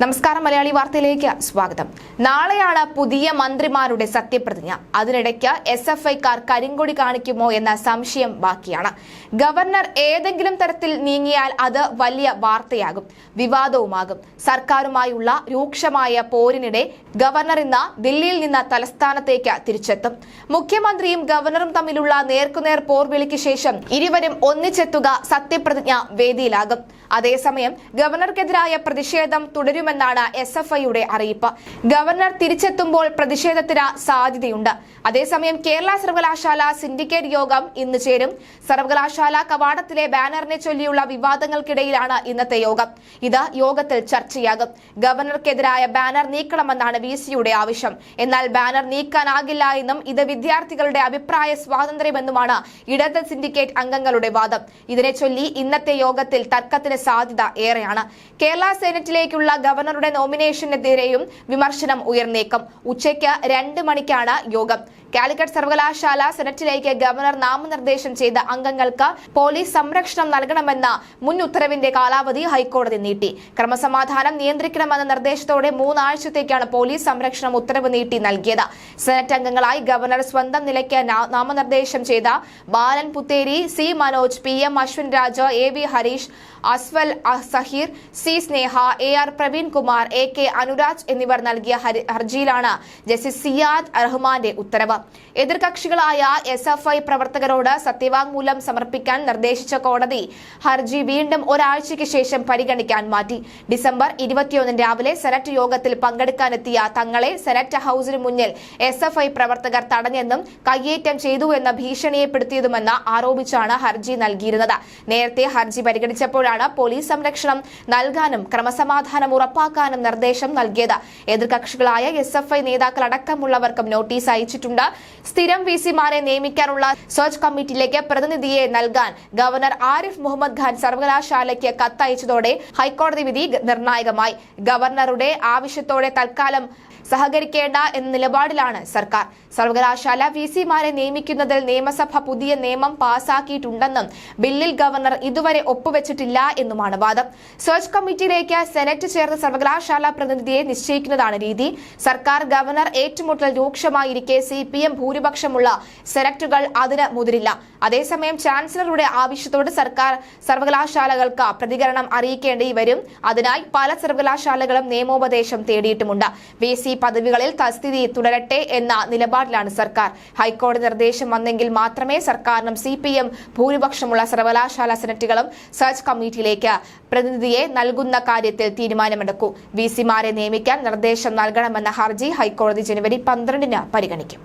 നമസ്കാരം മലയാളി വാർത്തയിലേക്ക് സ്വാഗതം. നാളെയാണ് പുതിയ മന്ത്രിമാരുടെ സത്യപ്രതിജ്ഞ. അതിനിടയ്ക്ക് എസ് എഫ് ഐക്കാർ കരിങ്കൊടി കാണിക്കുമോ എന്ന സംശയം ബാക്കിയാണ്. ഗവർണർ ഏതെങ്കിലും തരത്തിൽ നീങ്ങിയാൽ അത് വലിയ വാർത്തയാകും വിവാദവുമാകും. സർക്കാരുമായുള്ള രൂക്ഷമായ പോരിനിടെ ഗവർണർ ഇന്ന് ദില്ലിയിൽ നിന്ന് തലസ്ഥാനത്തേക്ക് തിരിച്ചെത്തും. മുഖ്യമന്ത്രിയും ഗവർണറും തമ്മിലുള്ള നേർക്കുനേർ പോർവിളിക്ക് ശേഷം ഇരുവരും ഒന്നിച്ചെത്തുക സത്യപ്രതിജ്ഞ വേദിയിലാകും. അതേസമയം ഗവർണർക്കെതിരായ പ്രതിഷേധം തുടരുമെന്നാണ് എസ് എഫ് ഐയുടെ അറിയിപ്പ്. ഗവർണർ തിരിച്ചെത്തുമ്പോൾ പ്രതിഷേധത്തിന് സാധ്യതയുണ്ട്. അതേസമയം കേരള സർവകലാശാല സിൻഡിക്കേറ്റ് യോഗം ഇന്ന് ചേരും. സർവകലാശാല കവാടത്തിലെ ബാനറിനെ ചൊല്ലിയുള്ള വിവാദങ്ങൾക്കിടയിലാണ് ഇന്നത്തെ യോഗം. ഇത് യോഗത്തിൽ ചർച്ചയാകും. ഗവർണർക്കെതിരായ ബാനർ നീക്കണമെന്നാണ് വി സിയുടെ ആവശ്യം. എന്നാൽ ബാനർ നീക്കാനാകില്ല എന്നും ഇത് വിദ്യാർത്ഥികളുടെ അഭിപ്രായ സ്വാതന്ത്ര്യമെന്നുമാണ് ഇടത് സിൻഡിക്കേറ്റ് അംഗങ്ങളുടെ വാദം. ഇതിനെ ചൊല്ലി ഇന്നത്തെ യോഗത്തിൽ തർക്കത്തിന് സാധ്യത ഏറെയാണ്. കേരള സെനറ്റിലേക്കുള്ള ഗവർണറുടെ നോമിനേഷനെതിരെയും വിമർശനം ഉയർന്നേക്കും. ഉച്ചയ്ക്ക് രണ്ട് മണിക്കാണ് യോഗം. കാലിക്കറ്റ് സർവകലാശാല സെനറ്റിലേക്ക് ഗവർണർ നാമനിർദ്ദേശം ചെയ്ത അംഗങ്ങൾക്ക് പോലീസ് സംരക്ഷണം നൽകണമെന്ന മുൻ ഉത്തരവിന്റെ കാലാവധി ഹൈക്കോടതി നീട്ടി. ക്രമസമാധാനം നിയന്ത്രിക്കണമെന്ന നിർദ്ദേശത്തോടെ മൂന്നാഴ്ചത്തേക്കാണ് പോലീസ് സംരക്ഷണം ഉത്തരവ് നീട്ടി നൽകിയത്. സെനറ്റ് അംഗങ്ങളായി ഗവർണർ സ്വന്തം നിലയ്ക്ക് നാമനിർദ്ദേശം ചെയ്ത Balan Putheri C Manoj P M Ashwin Raja A V Harish Aswal Zaheer C Sneha A R Praveen Kumar A K Anuraj എന്നിവർ നൽകിയ ഹർജിയിലാണ് ജസ്റ്റിസ് സിയാദ് റഹ്മാന്റെ ഉത്തരവ്. എതിർകക്ഷികളായ എസ് എഫ് ഐ പ്രവർത്തകരോട് സത്യവാങ്മൂലം സമർപ്പിക്കാൻ നിർദ്ദേശിച്ച കോടതി ഹർജി വീണ്ടും ഒരാഴ്ചയ്ക്ക് ശേഷം പരിഗണിക്കാൻ മാറ്റി. ഡിസംബർ ഇരുപത്തിയൊന്നിന് രാവിലെ സെനറ്റ് യോഗത്തിൽ പങ്കെടുക്കാനെത്തിയ തങ്ങളെ സെനറ്റ് ഹൌസിന് മുന്നിൽ എസ് എഫ് ഐ പ്രവർത്തകർ തടഞ്ഞെന്നും കയ്യേറ്റം ചെയ്തുവെന്ന ഭീഷണിയെപ്പെടുത്തിയതുമെന്ന് ആരോപിച്ചാണ് ഹർജി നൽകിയിരുന്നത്. നേരത്തെ ഹർജി പരിഗണിച്ചപ്പോഴാണ് പോലീസ് സംരക്ഷണം നൽകാനും ക്രമസമാധാനം ഉറപ്പാക്കാനും നിർദ്ദേശം നൽകിയത്. എതിർകക്ഷികളായ എസ് എഫ് ഐ നേതാക്കൾ അടക്കമുള്ളവർക്കും നോട്ടീസ് അയച്ചിട്ടുണ്ട്. സ്ഥിരം വി സിമാരെ നിയമിക്കാനുള്ള സെർച്ച് കമ്മിറ്റിയിലേക്ക് പ്രതിനിധിയെ നൽകാൻ ഗവർണർ ആരിഫ് മുഹമ്മദ് ഖാൻ സർവകലാശാലയ്ക്ക് കത്തയച്ചതോടെ ഹൈക്കോടതി വിധി നിർണായകമായി. ഗവർണറുടെ ആവശ്യത്തോടെ തൽക്കാലം സഹകരിക്കേണ്ട എന്ന നിലപാടിലാണ് സർക്കാർ. സർവകലാശാല വി സിമാരെ നിയമിക്കുന്നതിൽ നിയമസഭ പുതിയ നിയമം പാസാക്കിയിട്ടുണ്ടെന്നും ബില്ലിൽ ഗവർണർ ഇതുവരെ ഒപ്പുവെച്ചിട്ടില്ല എന്നുമാണ് വാദം. സെർച്ച് കമ്മിറ്റിയിലേക്ക് സെനറ്റ് ചേർന്ന സർവകലാശാല പ്രതിനിധിയെ നിശ്ചയിക്കുന്നതാണ് രീതി. സർക്കാർ ഗവർണർ ഏറ്റുമുട്ടൽ രൂക്ഷമായിരിക്കെ സി പി എം ഭൂരിപക്ഷമുള്ള സെനറ്റുകൾ അതിന് മുതിരില്ല. അതേസമയം ചാൻസലറുടെ ആവശ്യത്തോട് സർക്കാർ സർവകലാശാലകൾക്ക് പ്രതികരണം അറിയിക്കേണ്ടി വരും. അതിനായി പല സർവകലാശാലകളും നിയമോപദേശം തേടിയിട്ടുമുണ്ട്. വി സി പദവികളിൽ തസ്തിതി തുടരട്ടെ എന്ന നിലപാടിലാണ് സർക്കാർ. ഹൈക്കോടതി നിർദ്ദേശം വന്നെങ്കിൽ മാത്രമേ സർക്കാരിനും സി പി എം ഭൂരിപക്ഷമുള്ള സർവകലാശാല സെനറ്റുകളും സെർച്ച് കമ്മിറ്റിയിലേക്ക് പ്രതിനിധിയെ നൽകുന്ന കാര്യത്തിൽ തീരുമാനമെടുക്കൂ. വി സിമാരെ നിയമിക്കാൻ നിർദ്ദേശം നൽകണമെന്ന ഹർജി ഹൈക്കോടതി ജനുവരി പന്ത്രണ്ടിന് പരിഗണിക്കും.